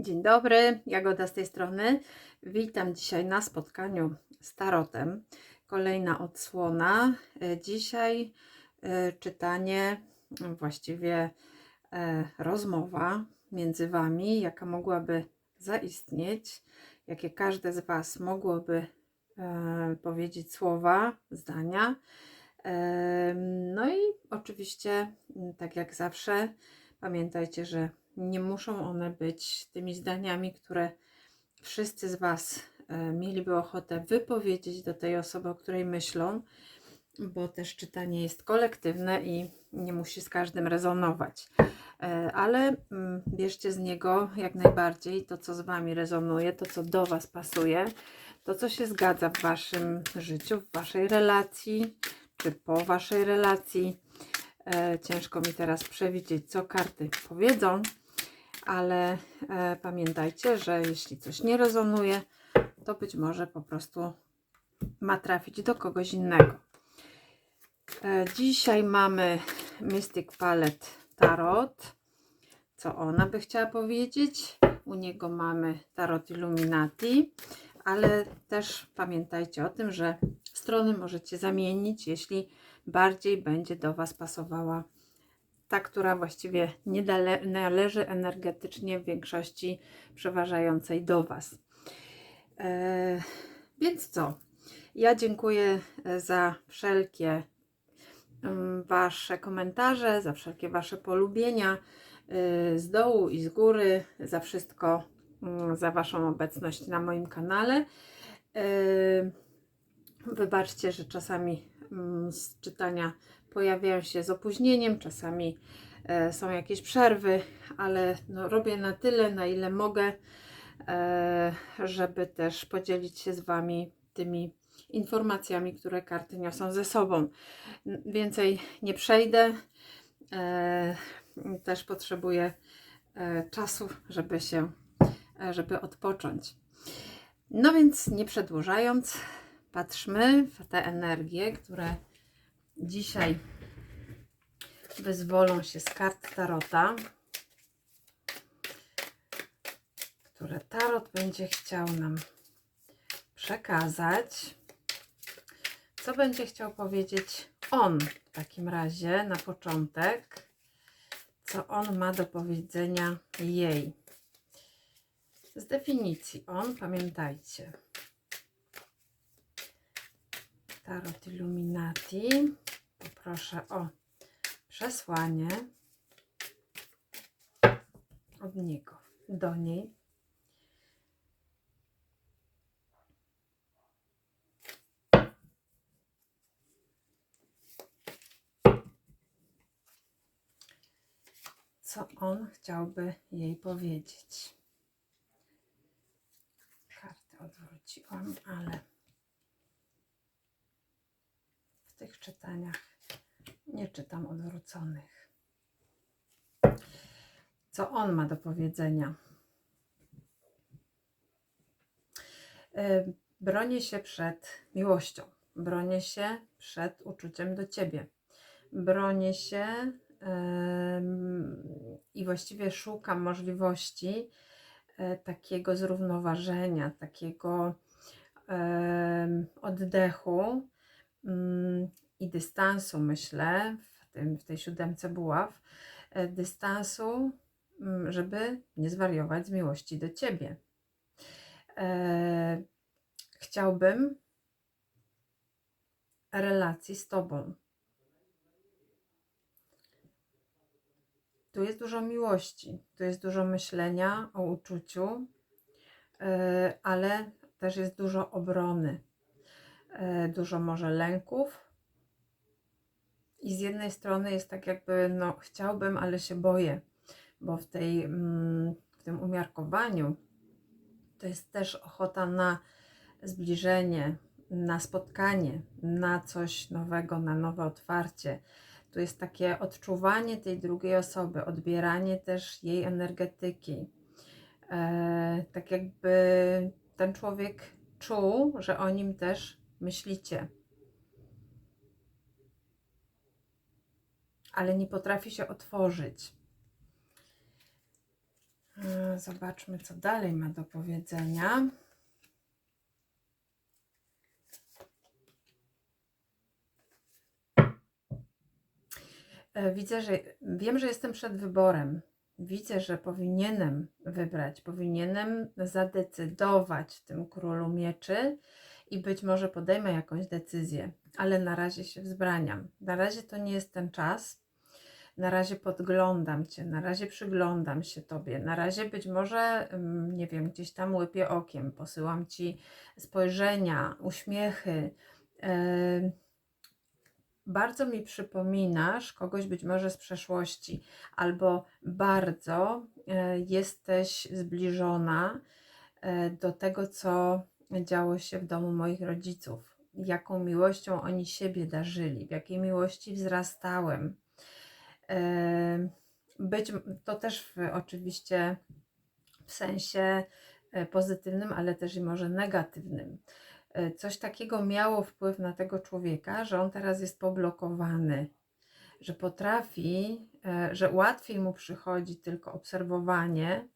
Dzień dobry, Jagoda z tej strony. Witam dzisiaj na spotkaniu z Tarotem. Kolejna odsłona. E, Dzisiaj e, czytanie, właściwie e, rozmowa między Wami, jaka mogłaby zaistnieć, jakie każde z Was mogłoby powiedzieć słowa, zdania. No i oczywiście, tak jak zawsze, pamiętajcie, że nie muszą one być tymi zdaniami, które wszyscy z Was e, mieliby ochotę wypowiedzieć do tej osoby, o której myślą, bo też czytanie jest kolektywne i nie musi z każdym rezonować. E, Ale mm, bierzcie z niego jak najbardziej to, co z Wami rezonuje, to, co do Was pasuje, to, co się zgadza w Waszym życiu, w Waszej relacji, czy po Waszej relacji. E, Ciężko mi teraz przewidzieć, co karty powiedzą, ale e, pamiętajcie, że jeśli coś nie rezonuje, to być może po prostu ma trafić do kogoś innego. E, Dzisiaj mamy Mystic Palette Tarot. Co ona by chciała powiedzieć? U niego mamy Tarot Illuminati, ale też pamiętajcie o tym, że strony możecie zamienić, jeśli bardziej będzie do Was pasowała ta, która właściwie nie należy energetycznie w większości przeważającej do Was. E, więc co? Ja dziękuję e, za wszelkie mm, Wasze komentarze, za wszelkie Wasze polubienia y, z dołu i z góry, za wszystko, mm, za Waszą obecność na moim kanale. Y, Wybaczcie, że czasami mm, z czytania pojawiają się z opóźnieniem, czasami e, są jakieś przerwy, ale no, robię na tyle, na ile mogę, e, żeby też podzielić się z Wami tymi informacjami, które karty niosą ze sobą. Więcej nie przejdę. E, też potrzebuję czasu, żeby się, żeby odpocząć. No więc nie przedłużając, patrzmy w te energie, które dzisiaj wyzwolą się z kart Tarota, które Tarot będzie chciał nam przekazać. Co będzie chciał powiedzieć on w takim razie na początek? Co on ma do powiedzenia jej? Z definicji on, pamiętajcie, Tarot Illuminati. Poproszę o przesłanie od niego do niej. Co on chciałby jej powiedzieć? Karty odwróciłam, ale w tych czytaniach nie czytam odwróconych. Co on ma do powiedzenia? Y, Bronię się przed miłością, bronię się przed uczuciem do ciebie, bronię się i właściwie szukam możliwości e, takiego zrównoważenia, takiego oddechu mm, i dystansu, myślę, w, tym, w tej siódemce buław, e, dystansu, mm, żeby nie zwariować z miłości do ciebie. E, chciałbym relacji z tobą. Tu jest dużo miłości, tu jest dużo myślenia o uczuciu, e, ale też jest dużo obrony, dużo może lęków. I z jednej strony jest tak jakby, no chciałbym, ale się boję, bo w, tej, mm, w tym umiarkowaniu to jest też ochota na zbliżenie, na spotkanie, na coś nowego, na nowe otwarcie. Tu jest takie odczuwanie tej drugiej osoby, odbieranie też jej energetyki. E, tak jakby ten człowiek czuł, że o nim też myślicie. Ale nie potrafi się otworzyć. E, zobaczmy, co dalej ma do powiedzenia. E, Widzę, że wiem, że jestem przed wyborem. Widzę, że powinienem wybrać, powinienem zadecydować tym królu mieczy i być może podejmę jakąś decyzję, ale na razie się wzbraniam. Na razie to nie jest ten czas. Na razie podglądam Cię, na razie przyglądam się Tobie, na razie być może, mm, nie wiem, gdzieś tam łypię okiem, posyłam Ci spojrzenia, uśmiechy. Yy, bardzo mi przypominasz kogoś być może z przeszłości, albo bardzo e, jesteś zbliżona e, do tego, co działo się w domu moich rodziców, jaką miłością oni siebie darzyli, w jakiej miłości wzrastałem. Być to też w, oczywiście w sensie e, pozytywnym, ale też i może negatywnym. E, Coś takiego miało wpływ na tego człowieka, że on teraz jest poblokowany, że potrafi, e, że łatwiej mu przychodzi tylko obserwowanie,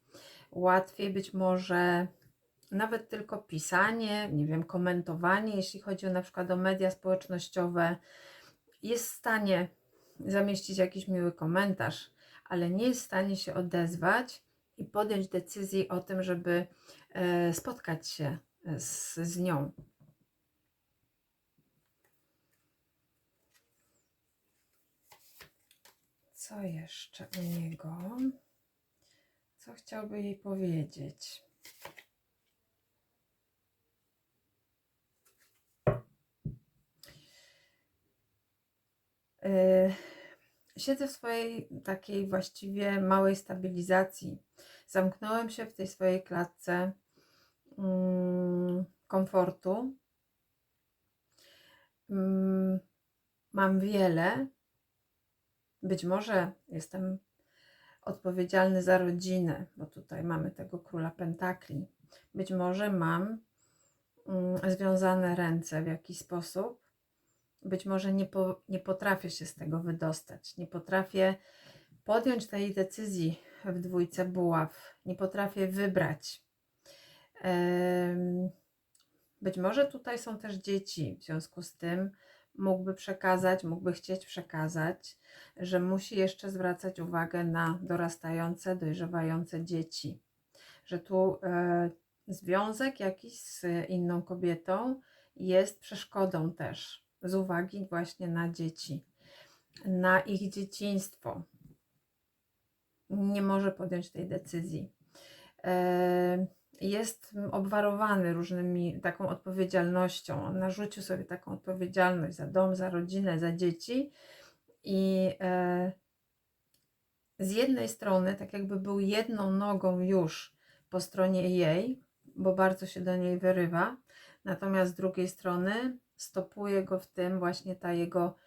łatwiej być może nawet tylko pisanie, nie wiem, komentowanie, jeśli chodzi o na przykład o media społecznościowe, jest w stanie zamieścić jakiś miły komentarz, ale nie jest w stanie się odezwać i podjąć decyzji o tym, żeby e, spotkać się z, z nią. Co jeszcze u niego? Co chciałby jej powiedzieć? Siedzę w swojej takiej właściwie małej stabilizacji. Zamknąłem się w tej swojej klatce mm, komfortu. Mm, mam wiele. Być może jestem odpowiedzialny za rodzinę, bo tutaj mamy tego króla pentakli. Być może mam mm, związane ręce w jakiś sposób. Być może nie, po, nie potrafię się z tego wydostać. Nie potrafię podjąć tej decyzji w dwójce buław. Nie potrafię wybrać. Być może tutaj są też dzieci, w związku z tym mógłby przekazać, mógłby chcieć przekazać, że musi jeszcze zwracać uwagę na dorastające, dojrzewające dzieci. Że tu e, związek jakiś z inną kobietą jest przeszkodą też, z uwagi właśnie na dzieci, na ich dzieciństwo. Nie może podjąć tej decyzji. E, jest obwarowany różnymi taką odpowiedzialnością. On narzucił sobie taką odpowiedzialność za dom, za rodzinę, za dzieci i e, z jednej strony, tak jakby był jedną nogą już po stronie jej, bo bardzo się do niej wyrywa, natomiast z drugiej strony stopuje go w tym właśnie ta jego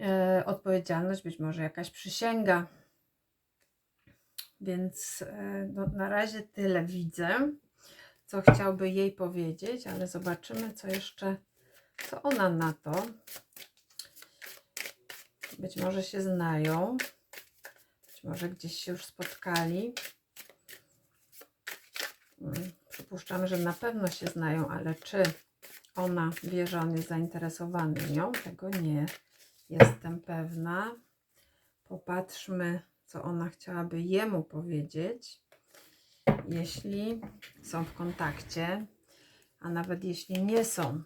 e, odpowiedzialność, być może jakaś przysięga. Więc e, no, na razie tyle widzę, co chciałby jej powiedzieć, ale zobaczymy, co jeszcze, co ona na to. Być może się znają, być może gdzieś się już spotkali. Mm, Przypuszczam, że na pewno się znają, ale czy ona wie, że on jest zainteresowany nią, tego nie jestem pewna. Popatrzmy, co ona chciałaby jemu powiedzieć, jeśli są w kontakcie, a nawet jeśli nie są,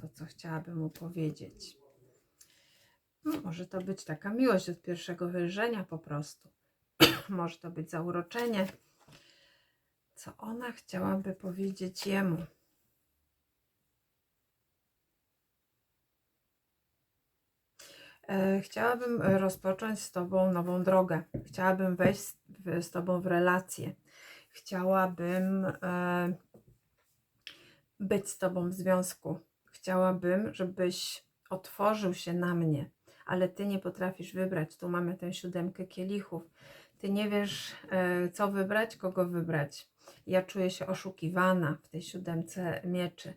to co chciałaby mu powiedzieć. No, może to być taka miłość od pierwszego wejrzenia po prostu. może to być zauroczenie. Co ona chciałaby powiedzieć jemu? Chciałabym e, rozpocząć z Tobą nową drogę. Chciałabym wejść z, Tobą w relację. Chciałabym e, być z Tobą w związku. Chciałabym, żebyś otworzył się na mnie, ale Ty nie potrafisz wybrać. Tu mamy tę siódemkę kielichów. Ty nie wiesz, e, co wybrać, kogo wybrać. Ja czuję się oszukiwana w tej siódemce mieczy.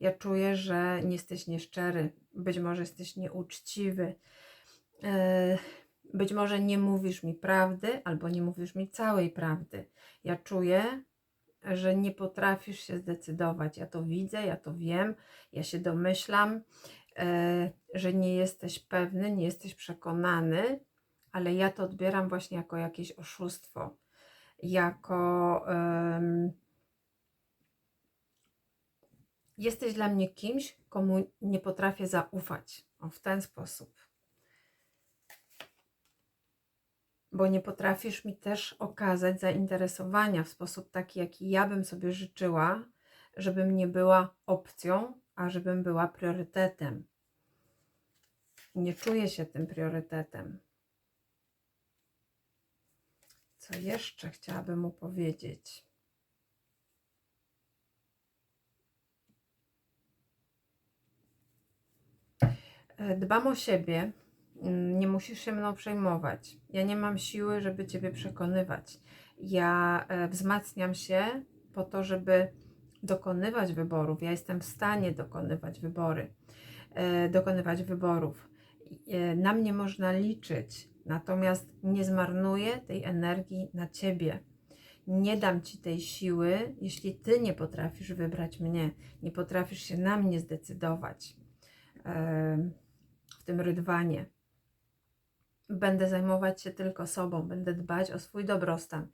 Ja czuję, że nie jesteś nieszczery, być może jesteś nieuczciwy. E, Być może nie mówisz mi prawdy, albo nie mówisz mi całej prawdy. Ja czuję, że nie potrafisz się zdecydować. Ja to widzę, ja to wiem, ja się domyślam, e, że nie jesteś pewny, nie jesteś przekonany, ale ja to odbieram właśnie jako jakieś oszustwo, jako. Jesteś dla mnie kimś, komu nie potrafię zaufać. O, w ten sposób. Bo nie potrafisz mi też okazać zainteresowania w sposób taki, jaki ja bym sobie życzyła, żebym nie była opcją, a żebym była priorytetem. Nie czuję się tym priorytetem. Co jeszcze chciałabym mu powiedzieć? Dbam o siebie. Mm, Nie musisz się mną przejmować. Ja nie mam siły, żeby Ciebie przekonywać. Ja e, wzmacniam się po to, żeby dokonywać wyborów. Ja jestem w stanie dokonywać wybory, e, dokonywać wyborów. E, Na mnie można liczyć, natomiast nie zmarnuję tej energii na Ciebie. Nie dam Ci tej siły, jeśli Ty nie potrafisz wybrać mnie, nie potrafisz się na mnie zdecydować tym rydwanie. Będę zajmować się tylko sobą, będę dbać o swój dobrostan.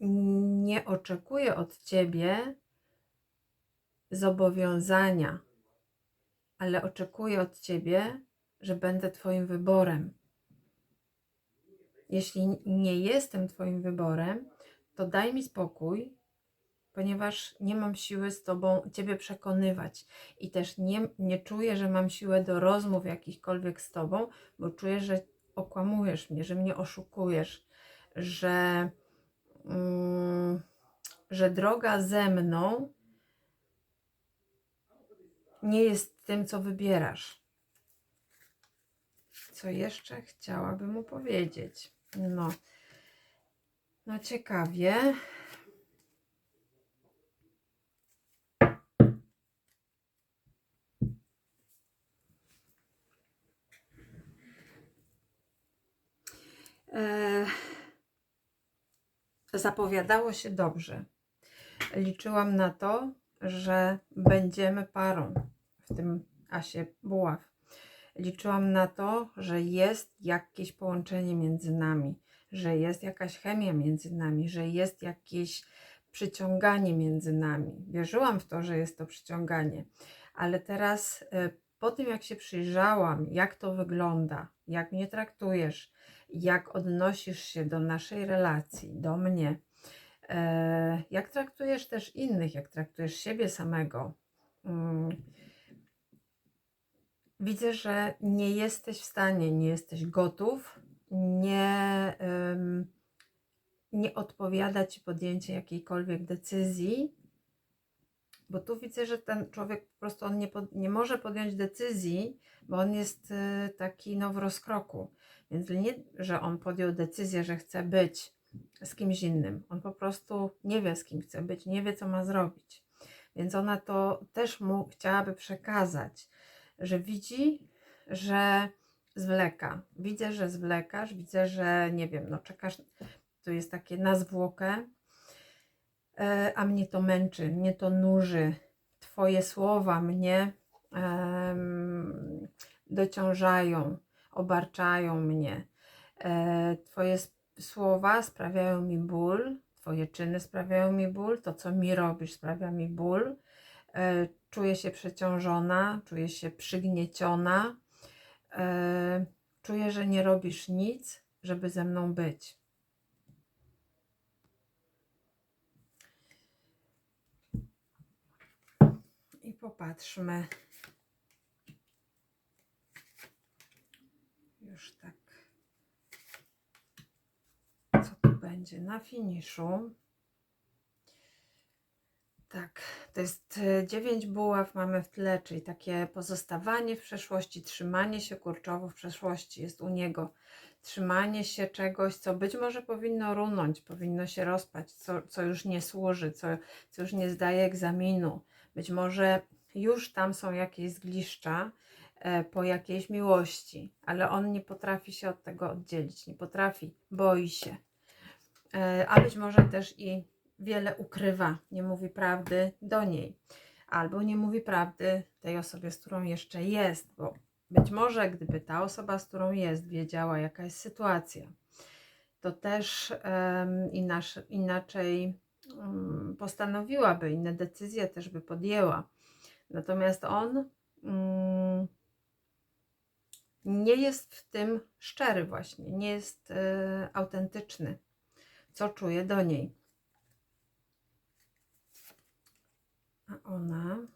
Nie oczekuję od Ciebie zobowiązania, ale oczekuję od Ciebie, że będę Twoim wyborem. Jeśli nie jestem Twoim wyborem, to daj mi spokój, ponieważ nie mam siły z Tobą, Ciebie przekonywać. I też nie, nie czuję, że mam siłę do rozmów jakichkolwiek z Tobą, bo czuję, że okłamujesz mnie, że mnie oszukujesz, że, mm, że droga ze mną nie jest tym, co wybierasz. Co jeszcze chciałabym mu powiedzieć? No, no ciekawie. Zapowiadało się dobrze. Liczyłam na to, że będziemy parą w tym asie buław. Liczyłam na to, że jest jakieś połączenie między nami, że jest jakaś chemia między nami, że jest jakieś przyciąganie między nami. Wierzyłam w to, że jest to przyciąganie, ale teraz e, po tym, jak się przyjrzałam, jak to wygląda, jak mnie traktujesz, jak odnosisz się do naszej relacji, do mnie, e, jak traktujesz też innych, jak traktujesz siebie samego. Mm, Widzę, że nie jesteś w stanie, nie jesteś gotów, nie, nie odpowiada ci podjęcie jakiejkolwiek decyzji, bo tu widzę, że ten człowiek po prostu on nie, pod, nie może podjąć decyzji, bo on jest y, taki no w rozkroku. Więc nie, że on podjął decyzję, że chce być z kimś innym. On po prostu nie wie, z kim chce być, nie wie, co ma zrobić. Więc ona to też mu chciałaby przekazać, że widzi, że zwleka. Widzę, że zwlekasz, widzę, że nie wiem, no czekasz, tu jest takie na zwłokę, a mnie to męczy, mnie to nuży. Twoje słowa mnie em, dociążają, obarczają mnie. E, Twoje słowa sprawiają mi ból, Twoje czyny sprawiają mi ból, to co mi robisz sprawia mi ból. E, Czuję się przeciążona, czuję się przygnieciona. E, Czuję, że nie robisz nic, żeby ze mną być. I popatrzmy. Już tak. Co tu będzie na finiszu? Tak, to jest 9 buław mamy w tle, czyli takie pozostawanie w przeszłości, trzymanie się kurczowo w przeszłości jest u niego. Trzymanie się czegoś, co być może powinno runąć, powinno się rozpaść, co, co już nie służy, co, co już nie zdaje egzaminu. Być może już tam są jakieś zgliszcza e, po jakiejś miłości, ale on nie potrafi się od tego oddzielić, nie potrafi, boi się. E, A być może też i wiele ukrywa, nie mówi prawdy do niej, albo nie mówi prawdy tej osobie, z którą jeszcze jest, bo być może gdyby ta osoba, z którą jest, wiedziała, jaka jest sytuacja, to też inasz, inaczej postanowiłaby, inne decyzje też by podjęła. Natomiast on mm, nie jest w tym szczery, właśnie, nie jest e, autentyczny, co czuje do niej. A ona.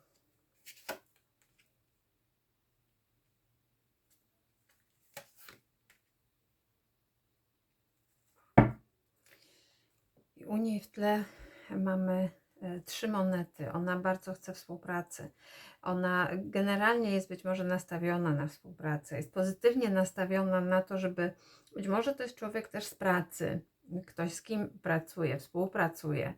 I u niej w tle mamy e, trzy monety. Ona bardzo chce współpracy. Ona generalnie jest być może nastawiona na współpracę, jest pozytywnie nastawiona na to, żeby być może to jest człowiek też z pracy, ktoś z kim pracuje, współpracuje,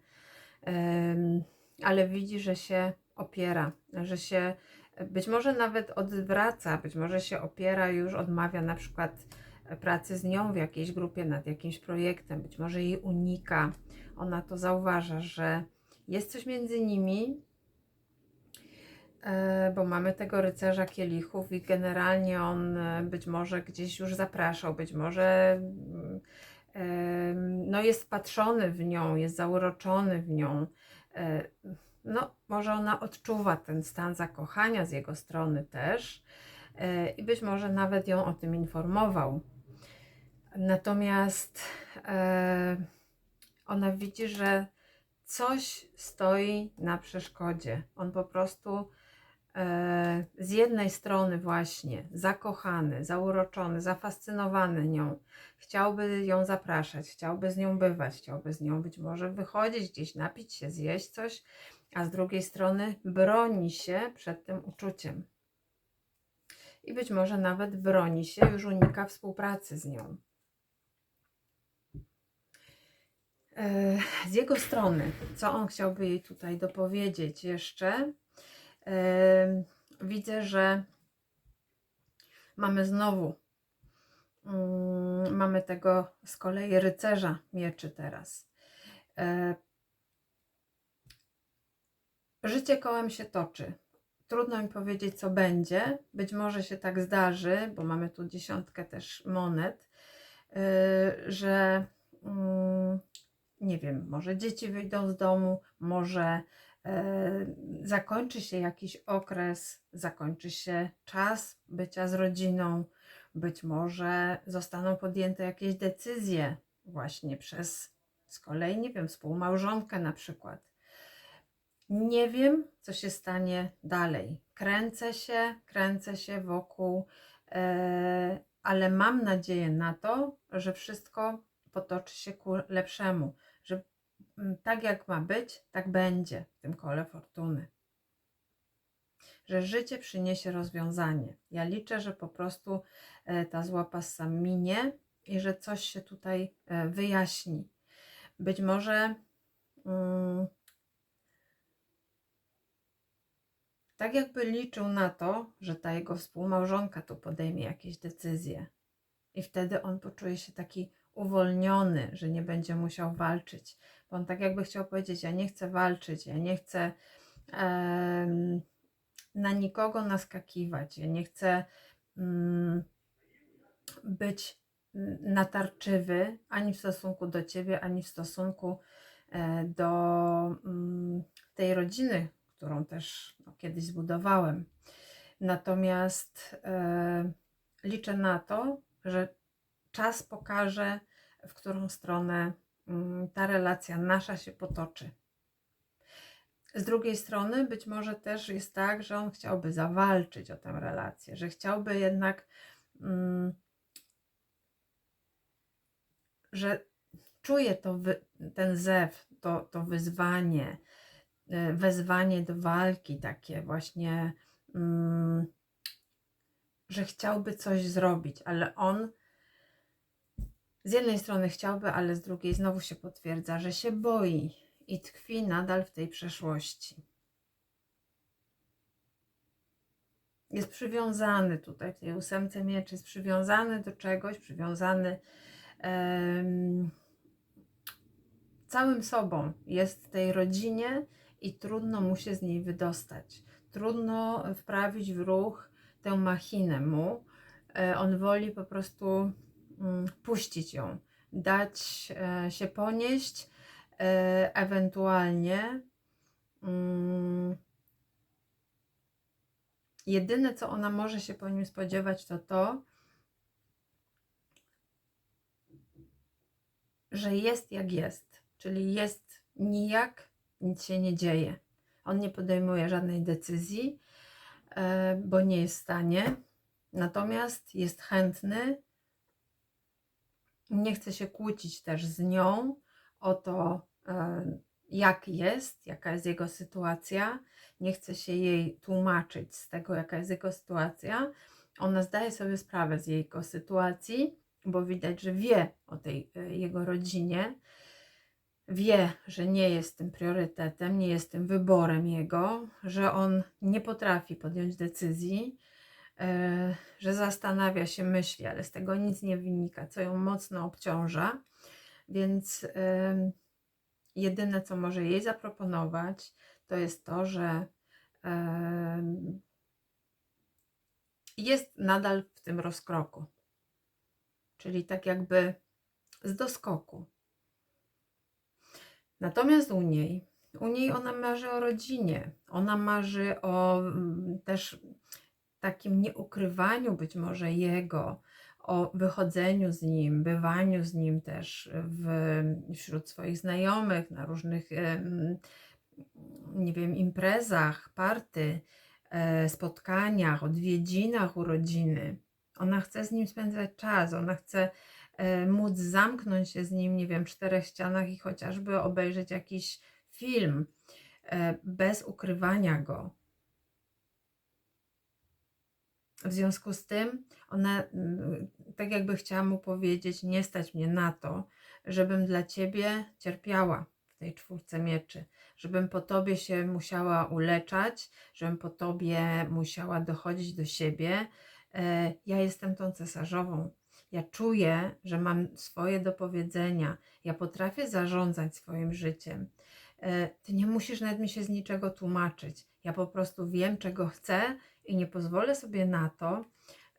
ale widzi, że się opiera, że się być może nawet odwraca, być może się opiera, już odmawia na przykład pracy z nią w jakiejś grupie nad jakimś projektem, być może jej unika. Ona to zauważa, że jest coś między nimi, e, bo mamy tego rycerza kielichów i generalnie on e, być może gdzieś już zapraszał, być może em, no jest wpatrzony w nią, jest zauroczony w nią. E, No, może ona odczuwa ten stan zakochania z jego strony też e, i być może nawet ją o tym informował. Natomiast e, ona widzi, że coś stoi na przeszkodzie. On po prostu e, z jednej strony właśnie zakochany, zauroczony, zafascynowany nią, chciałby ją zapraszać, chciałby z nią bywać, chciałby z nią być może wychodzić gdzieś, napić się, zjeść coś, a z drugiej strony broni się przed tym uczuciem. I być może nawet broni się, już unika współpracy z nią. E, z jego strony, co on chciałby jej tutaj dopowiedzieć jeszcze? E, Widzę, że mamy znowu, mm, mamy tego z kolei rycerza mieczy teraz. E, Życie kołem się toczy. Trudno mi powiedzieć, co będzie. Być może się tak zdarzy, bo mamy tu dziesiątkę też monet, że mm, nie wiem, może dzieci wyjdą z domu, może e, zakończy się jakiś okres, zakończy się czas bycia z rodziną, być może zostaną podjęte jakieś decyzje właśnie przez z kolei, nie wiem, współmałżonkę na przykład. Nie wiem, co się stanie dalej. Kręcę się, kręcę się wokół, e, ale mam nadzieję na to, że wszystko potoczy się ku lepszemu, tak jak ma być, tak będzie w tym kole fortuny. Że życie przyniesie rozwiązanie. Ja liczę, że po prostu e, ta zła passa minie i że coś się tutaj e, wyjaśni. Być może mm, tak jakby liczył na to, że ta jego współmałżonka tu podejmie jakieś decyzje. I wtedy on poczuje się taki uwolniony, że nie będzie musiał walczyć. Bo on tak jakby chciał powiedzieć: Ja nie chcę walczyć, ja nie chcę na nikogo naskakiwać, ja nie chcę mm, być mm, natarczywy ani w stosunku do ciebie, ani w stosunku e, do mm, tej rodziny, którą też no, kiedyś zbudowałem. Natomiast e, liczę na to, że czas pokaże, w którą stronę mm, ta relacja nasza się potoczy. Z drugiej strony, być może też jest tak, że on chciałby zawalczyć o tę relację, że chciałby jednak, mm, że czuje to ten zew, to, to wyzwanie, e, wezwanie do walki, takie właśnie, mm, że chciałby coś zrobić, ale on z jednej strony chciałby, ale z drugiej znowu się potwierdza, że się boi i tkwi nadal w tej przeszłości. jest przywiązany tutaj w tej ósemce mieczy, jest przywiązany do czegoś, przywiązany em, całym sobą. Jest w tej rodzinie i trudno mu się z niej wydostać. Trudno wprawić w ruch tę machinę mu. E, On woli po prostu puścić ją, dać e, się ponieść, e, ewentualnie mm, jedyne, co ona może się po nim spodziewać, to to, że jest jak jest, czyli jest nijak, nic się nie dzieje. On nie podejmuje żadnej decyzji, e, bo nie jest w stanie, natomiast jest chętny, nie chce się kłócić też z nią o to, e, jak jest, jaka jest jego sytuacja, nie chce się jej tłumaczyć z tego, jaka jest jego sytuacja. Ona zdaje sobie sprawę z jego sytuacji, bo widać, że wie o tej e, jego rodzinie, wie, że nie jest tym priorytetem, nie jest tym wyborem jego, że on nie potrafi podjąć decyzji, że zastanawia się, myśli, ale z tego nic nie wynika, co ją mocno obciąża. Więc jedyne, co może jej zaproponować, to jest to, że jest nadal w tym rozkroku. Czyli tak jakby z doskoku. Natomiast u niej, u niej ona marzy o rodzinie. Ona marzy o też takim nieukrywaniu być może jego, o wychodzeniu z nim, bywaniu z nim też w, wśród swoich znajomych, na różnych, nie wiem, imprezach, party, e, spotkaniach, odwiedzinach urodziny. Ona chce z nim spędzać czas, ona chce e, móc zamknąć się z nim, nie wiem, w czterech ścianach i chociażby obejrzeć jakiś film e, bez ukrywania go. W związku z tym ona mm, tak jakby chciała mu powiedzieć, nie stać mnie na to, żebym dla ciebie cierpiała w tej czwórce mieczy, żebym po tobie się musiała uleczać, żebym po tobie musiała dochodzić do siebie. E, Ja jestem tą cesarzową. Ja czuję, że mam swoje do powiedzenia. Ja potrafię zarządzać swoim życiem. E, Ty nie musisz nawet mi się z niczego tłumaczyć. Ja po prostu wiem, czego chcę i nie pozwolę sobie na to,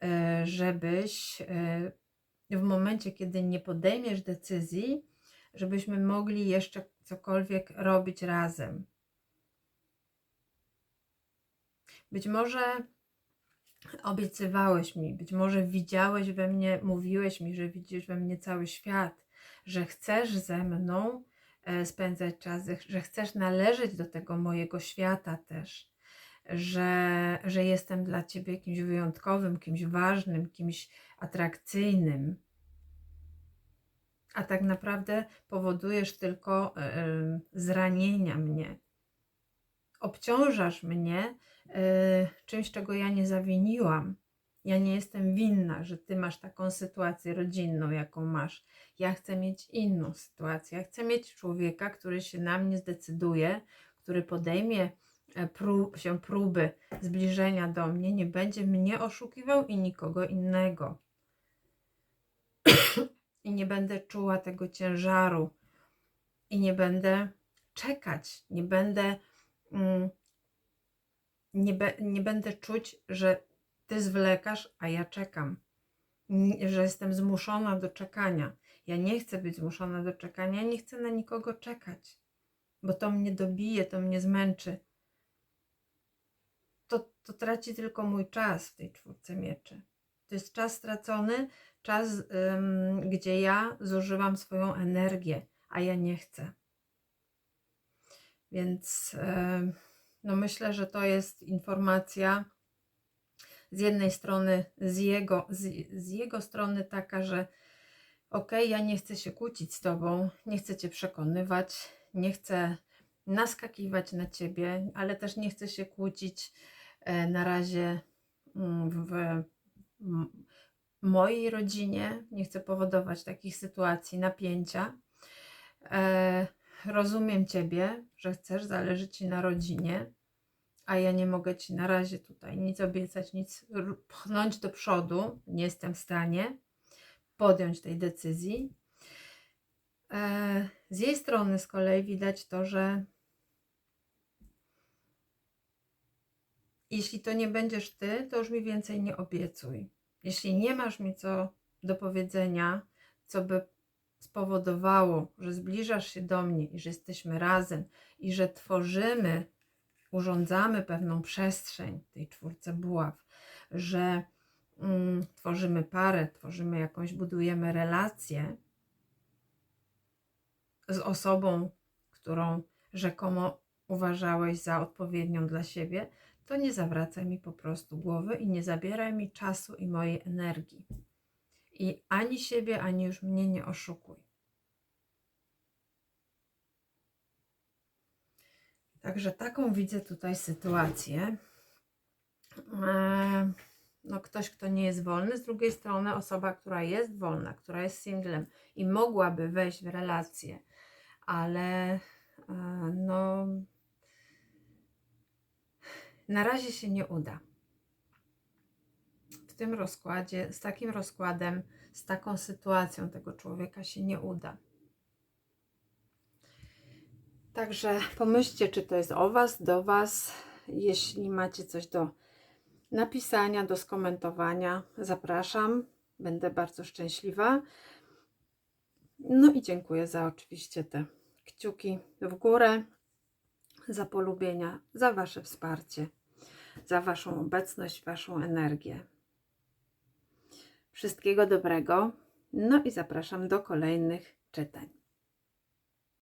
e, żebyś e, w momencie, kiedy nie podejmiesz decyzji, żebyśmy mogli jeszcze cokolwiek robić razem. Być może obiecywałeś mi, być może widziałeś we mnie, mówiłeś mi, że widzisz we mnie cały świat, że chcesz ze mną spędzać czas, że chcesz należeć do tego mojego świata też, że, że jestem dla ciebie kimś wyjątkowym, kimś ważnym, kimś atrakcyjnym. A tak naprawdę powodujesz tylko e, e, zranienia mnie. Obciążasz mnie e, czymś, czego ja nie zawiniłam. Ja nie jestem winna, że ty masz taką sytuację rodzinną, jaką masz. Ja chcę mieć inną sytuację. Ja chcę mieć człowieka, który się na mnie zdecyduje, który podejmie e, się próby zbliżenia do mnie, nie będzie mnie oszukiwał i nikogo innego. I nie będę czuła tego ciężaru. I nie będę czekać. Nie będę. Mm, nie, be, nie będę czuć, że ty zwlekasz, a ja czekam. Że jestem zmuszona do czekania. Ja nie chcę być zmuszona do czekania, nie chcę na nikogo czekać, bo to mnie dobije, to mnie zmęczy. To, to traci tylko mój czas w tej czwórce mieczy. To jest czas stracony, czas, ym, gdzie ja zużywam swoją energię, a ja nie chcę. Więc em, no myślę, że to jest informacja z jednej strony z jego, z, z jego strony taka, że okej, ja nie chcę się kłócić z tobą, nie chcę cię przekonywać, nie chcę naskakiwać na ciebie, ale też nie chcę się kłócić e, na razie mm, w m- mojej rodzinie, nie chcę powodować takich sytuacji napięcia. E, rozumiem ciebie, że chcesz, zależy ci na rodzinie, a ja nie mogę Ci na razie tutaj nic obiecać, nic pchnąć do przodu, nie jestem w stanie podjąć tej decyzji. E, Z jej strony z kolei widać to, że jeśli to nie będziesz ty, to już mi więcej nie obiecuj. Jeśli nie masz mi co do powiedzenia, co by spowodowało, że zbliżasz się do mnie i że jesteśmy razem i że tworzymy, urządzamy pewną przestrzeń tej czwórce buław, że mm, tworzymy parę, tworzymy jakąś, budujemy relację z osobą, którą rzekomo uważałeś za odpowiednią dla siebie, to nie zawracaj mi po prostu głowy i nie zabieraj mi czasu i mojej energii. I ani siebie, ani już mnie nie oszukuj. Także taką widzę tutaj sytuację. Eee, No, ktoś, kto nie jest wolny, z drugiej strony osoba, która jest wolna, która jest singlem i mogłaby wejść w relację, ale e, no, na razie się nie uda. W tym rozkładzie, z takim rozkładem, z taką sytuacją tego człowieka się nie uda. Także pomyślcie, czy to jest o Was, do Was. Jeśli macie coś do napisania, do skomentowania, zapraszam. Będę bardzo szczęśliwa. No i dziękuję za oczywiście te kciuki w górę, za polubienia, za Wasze wsparcie, za Waszą obecność, Waszą energię. Wszystkiego dobrego. No i zapraszam do kolejnych czytań.